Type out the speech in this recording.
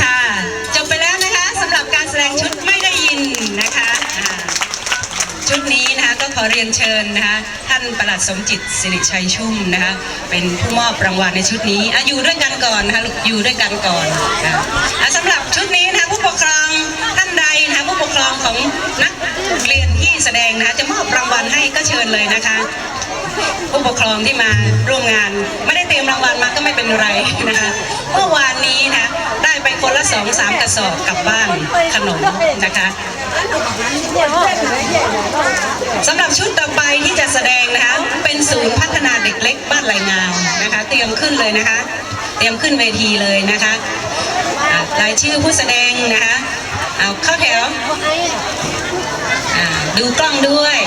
ค่ะจบไปแล้วนะคะสำหรับการแสดงชุดไม่ได้ยินนะคะชุดนี้นะคะก็ขอเรียนเชิญนะคะท่านประหลัดสมจิตสิริชัยชุ่มนะคะเป็นผู้มอบรางวัลในชุดนี้ออยู่ด้วยกันก่อนนะคะอยู่ด้วยกันก่อนนะะสำหรับชุดนี้นะคะผู้ปกครองท่านใดนะคะผู้ปกครองของนักเรียนที่แสดงนะคะจะมอบรางวัลให้ก็เชิญเลยนะคะ ผู้ปกครองที่มาร่วมงาน ไม่ได้เตรียมรางวัลมาก็ไม่เป็นไรนะคะเมื่อวานนี้นะได้ไปคนละสองสามกระสอบกลับบ้านขนมนะคะสำหรับชุดต่อไปที่จะแสดงนะคะ เป็นศูนย์พัฒนาเด็กเล็กบ้านไหลงามนะคะ เตรียมขึ้นเลยนะคะ เตรียมขึ้นเวทีเลยนะคะอะรายชื่อผู้แสดงนะคะเอาเข้าแถวอ่าดูกล้องด้วย